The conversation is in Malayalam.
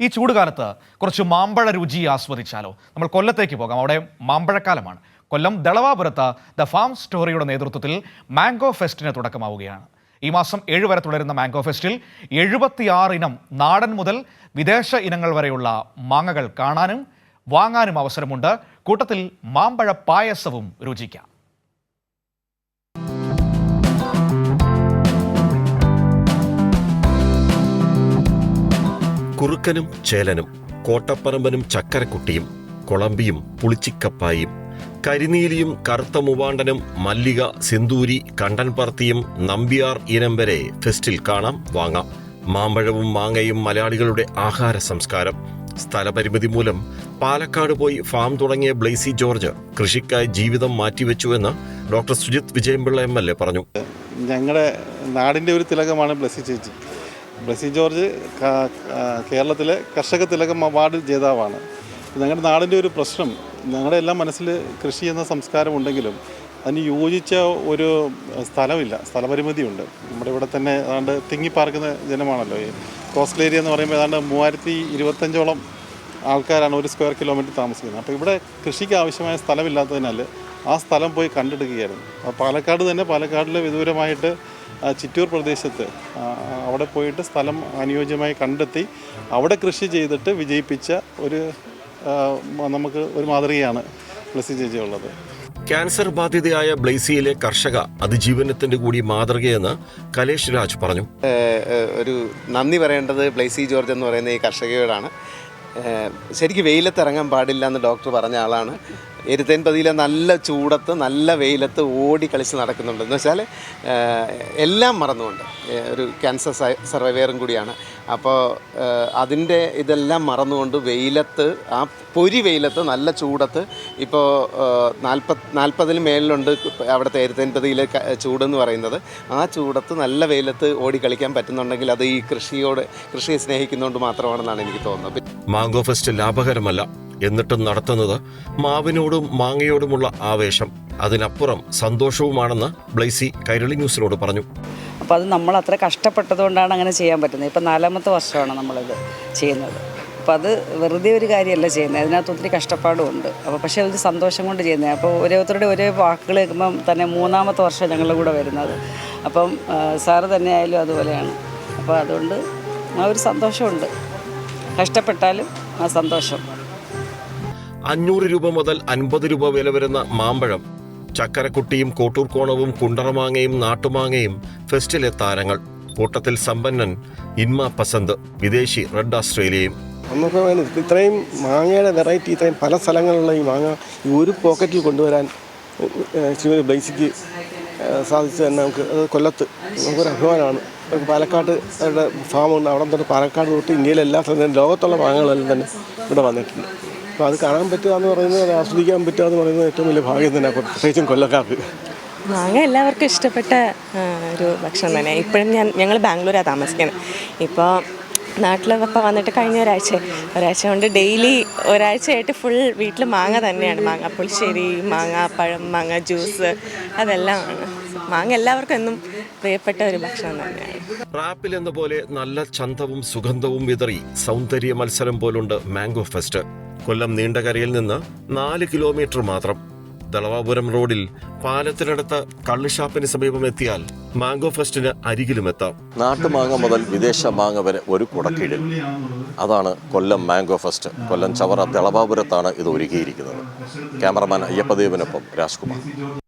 ഈ ചൂട് ചൂടുകാലത്ത് കുറച്ച് മാമ്പഴ രുചി ആസ്വദിച്ചാലോ? നമ്മൾ കൊല്ലത്തേക്ക് പോകാം. അവിടെ മാമ്പഴക്കാലമാണ്. കൊല്ലം ദളവാപുരത്ത് ദ ഫാം സ്റ്റോറിയുടെ നേതൃത്വത്തിൽ മാംഗോ ഫെസ്റ്റിന് തുടക്കമാവുകയാണ്. ഈ മാസം ഏഴ് വരെ തുടരുന്ന മാംഗോ ഫെസ്റ്റിൽ എഴുപത്തിയാറ് ഇനം നാടൻ മുതൽ വിദേശ ഇനങ്ങൾ വരെയുള്ള മാങ്ങകൾ കാണാനും വാങ്ങാനും അവസരമുണ്ട്. കൂട്ടത്തിൽ മാമ്പഴ പായസവും രുചിക്കാം. കുറുക്കനും ചേലനും കോട്ടപ്പറമ്പനും ചക്കരക്കുട്ടിയും കൊളമ്പിയും പുളിച്ചിക്കപ്പായും കരിനീലിയും കറുത്ത മൂവാണ്ടനും മല്ലിക സിന്ദൂരി കണ്ടൻപർത്തിയും നമ്പ്യാർ ഇനം വരെ ഫെസ്റ്റിൽ കാണാം വാങ്ങാം. മാമ്പഴവും മാങ്ങയും മലയാളികളുടെ ആഹാര സംസ്കാരം. സ്ഥലപരിമിതി മൂലം പാലക്കാട് പോയി ഫാം തുടങ്ങിയ ബ്ലേസി ജോർജ് കൃഷിക്കായി ജീവിതം മാറ്റിവെച്ചുവെന്ന് doctor Sujith Vijayampillai M L A പറഞ്ഞു. ഞങ്ങളുടെ നാടിന്റെ ഒരു തിലകമാണ് ബ്ലസ്സി ചേച്ചി. ബ്ലസ്സി ജോർജ് കേരളത്തിലെ കർഷക തിലകം അവാർഡ് ജേതാവാണ്. ഞങ്ങളുടെ നാടിന്റെ ഒരു പ്രശ്നം. ഞങ്ങളുടെ എല്ലാം മനസ്സിൽ കൃഷി എന്ന സംസ്കാരം ഉണ്ടെങ്കിലും അതിന് യോജിച്ച ഒരു സ്ഥലമില്ല സ്ഥലപരിമിതിയുണ്ട്. നമ്മുടെ ഇവിടെ തന്നെ ഏതാണ്ട് തിങ്ങിപ്പാർക്കുന്ന ജനമാണല്ലോ ഈ കോസ്റ്റൽ ഏരിയ എന്ന് പറയുമ്പോൾ ഏതാണ്ട് മൂവായിരത്തി ഇരുപത്തഞ്ചോളം ആൾക്കാരാണ് ഒരു സ്ക്വയർ കിലോമീറ്റർ താമസിക്കുന്നത്. അപ്പോൾ ഇവിടെ കൃഷിക്ക് ആവശ്യമായ സ്ഥലമില്ലാത്തതിനാൽ ആ സ്ഥലം പോയി കണ്ടെടുക്കുകയായിരുന്നു. പാലക്കാട് തന്നെ പാലക്കാടിൽ വിദൂരമായിട്ട് ചിറ്റൂർ പ്രദേശത്ത് അവിടെ പോയിട്ട് സ്ഥലം അനുയോജ്യമായി കണ്ടെത്തി അവിടെ കൃഷി ചെയ്തിട്ട് വിജയിപ്പിച്ച ഒരു നമുക്ക് ഒരു മാതൃകയാണ് ബ്ലസി ചേച്ചി ഉള്ളത്. ക്യാൻസർ ബാധിതയായ ബ്ലേസിയിലെ കർഷക അതിജീവനത്തിന്റെ കൂടി മാതൃകയെന്ന് കലേഷ് രാജ് പറഞ്ഞു. ഒരു നന്ദി പറയേണ്ടത് ബ്ലേസി ജോർജ് എന്ന് പറയുന്ന ഈ കർഷകയോടാണ്. ശരിക്കും വെയിലത്ത് ഇറങ്ങാൻ പാടില്ല എന്ന് ഡോക്ടർ പറഞ്ഞ ആളാണ്. എരുത്തേൻപതിയിലെ നല്ല ചൂടത്ത് നല്ല വെയിലത്ത് ഓടി കളിച്ച് നടക്കുന്നുണ്ട്. എന്ന് വെച്ചാൽ എല്ലാം മറന്നുകൊണ്ട്. ഒരു ക്യാൻസർ സർവൈവറും കൂടിയാണ്. അപ്പോൾ അതിന്റെ ഇതെല്ലാം മറന്നുകൊണ്ട് വെയിലത്ത് ആ പൊരി വെയിലത്ത് നല്ല ചൂടത്ത് ഇപ്പോൾ നാൽപ്പത് നാൽപ്പതിന് മേളിലുണ്ട് അവിടുത്തെ എരുത്തേൻപതിയിലെ ചൂടെന്ന് പറയുന്നത്. ആ ചൂടത്ത് നല്ല വെയിലത്ത് ഓടി കളിക്കാൻ പറ്റുന്നുണ്ടെങ്കിൽ അത് ഈ കൃഷിയോട് കൃഷിയെ സ്നേഹിക്കുന്നതുകൊണ്ട് മാത്രമാണെന്നാണ് എനിക്ക് തോന്നുന്നത്. മാംഗോ ഫെസ്റ്റ് ലാഭകരമല്ല. എന്നിട്ടും നടത്തുന്നത് മാവിനോടും മാങ്ങയോടുമുള്ള ആവേശം. അതിനപ്പുറം സന്തോഷവുമാണെന്ന് ബ്ലൈസി കൈരളി ന്യൂസിനോട് പറഞ്ഞു. അപ്പോൾ അത് നമ്മൾ അത്ര കഷ്ടപ്പെട്ടതുകൊണ്ടാണ് അങ്ങനെ ചെയ്യാൻ പറ്റുന്നത്. ഇപ്പം നാലാമത്തെ വർഷമാണ് നമ്മളിത് ചെയ്യുന്നത്. അപ്പോൾ അത് വെറുതെ ഒരു കാര്യമല്ല ചെയ്യുന്നത്. അതിനകത്ത് ഒത്തിരി കഷ്ടപ്പാടും ഉണ്ട് അപ്പോൾ പക്ഷേ ഒരു സന്തോഷം കൊണ്ട് ചെയ്യുന്നത്. അപ്പോൾ ഓരോരുത്തരുടെ ഓരോ വാക്കുകൾ കേൾക്കുമ്പം തന്നെ മൂന്നാമത്തെ വർഷം ഞങ്ങളുടെ കൂടെ വരുന്നത്. അപ്പം സാറ് തന്നെ ആയാലും അതുപോലെയാണ്. അപ്പോൾ അതുകൊണ്ട് ആ ഒരു സന്തോഷമുണ്ട്. കഷ്ടപ്പെട്ടാലും ആ സന്തോഷം. അഞ്ഞൂറ് രൂപ മുതൽ അൻപത് രൂപ വില വരുന്ന മാമ്പഴം. ചക്കരക്കുട്ടിയും കോട്ടൂർക്കോണവും കുണ്ടറമാങ്ങയും നാട്ടുമാങ്ങയും ഫെസ്റ്റിലെ താരങ്ങൾ. കൂട്ടത്തിൽ സമ്പന്നൻ ഇൻമ പസന്ത് വിദേശി റെഡ് ആസ്ട്രേലിയയും. ഇത്രയും മാങ്ങയുടെ വെറൈറ്റി ഇത്രയും പല സ്ഥലങ്ങളിലുള്ള ഈ മാങ്ങ ഒരു പോക്കറ്റിൽ കൊണ്ടുവരാൻ ശ്രീമതി സാധിച്ചു തന്നെ നമുക്ക് അത് കൊല്ലത്ത്. നമുക്കൊരു അഭിമാനമാണ്. നമുക്ക് പാലക്കാട് അവരുടെ ഫാമുണ്ട് അവിടെ തൊട്ട് പാലക്കാട് തൊട്ട് ഇന്ത്യയിലെ എല്ലാ സ്ഥലത്തും ലോകത്തുള്ള മാങ്ങകളെല്ലാം തന്നെ ഇവിടെ വന്നിട്ടുണ്ട്. അപ്പോൾ അത് കാണാൻ പറ്റുക എന്ന് പറയുന്നത് അത് ആസ്വദിക്കാൻ പറ്റുക എന്ന് പറയുന്നത് ഏറ്റവും വലിയ ഭാഗ്യം തന്നെ പ്രത്യേകിച്ചും കൊല്ലക്കാർക്ക്. മാങ്ങ എല്ലാവർക്കും ഇഷ്ടപ്പെട്ട ഒരു ഭക്ഷണം തന്നെ. ഇപ്പോഴും ഞാൻ ഞങ്ങൾ ബാംഗ്ലൂരാണ് താമസിക്കുന്നത്. ഇപ്പോൾ നാട്ടിലൊക്കെ വന്നിട്ട് കഴിഞ്ഞ ഒരാഴ്ച ഒരാഴ്ച കൊണ്ട് ഡെയിലി ഒരാഴ്ചയായിട്ട് ഫുൾ വീട്ടിൽ മാങ്ങ തന്നെയാണ്. മാങ്ങ പുളിശ്ശേരി മാങ്ങ പഴം മാങ്ങ ജ്യൂസ് അതെല്ലാമാണ് മാങ്ങ എല്ലാവർക്കും എന്നും പ്രിയപ്പെട്ട ഒരു ഭക്ഷണം തന്നെയാണ്. റാപ്പിൽ എന്ന പോലെ നല്ല ചന്തവും സുഗന്ധവും വിതറി സൗന്ദര്യ മത്സരം പോലുണ്ട് മാംഗോ ഫെസ്റ്റ്. കൊല്ലം നീണ്ടകരയിൽ നിന്ന് നാല് കിലോമീറ്റർ മാത്രം ദളവാപുരം റോഡിൽ പാലത്തിനടുത്ത് കള്ളുഷാപ്പിന് സമീപം എത്തിയാൽ മാംഗോ ഫെസ്റ്റിന് അരികിലുമെത്താം നാട്ടുമാങ്ങ മുതൽ വിദേശ മാങ്ങ വരെ ഒരു കുടക്കീഴിൽ. അതാണ് കൊല്ലം മാംഗോ ഫെസ്റ്റ്. കൊല്ലം ചവറ ദളവാപുരത്താണ് ഇത് ഒരുക്കിയിരിക്കുന്നത്. ക്യാമറമാൻ അയ്യപ്പദേവിനൊപ്പം രാജ്കുമാർ.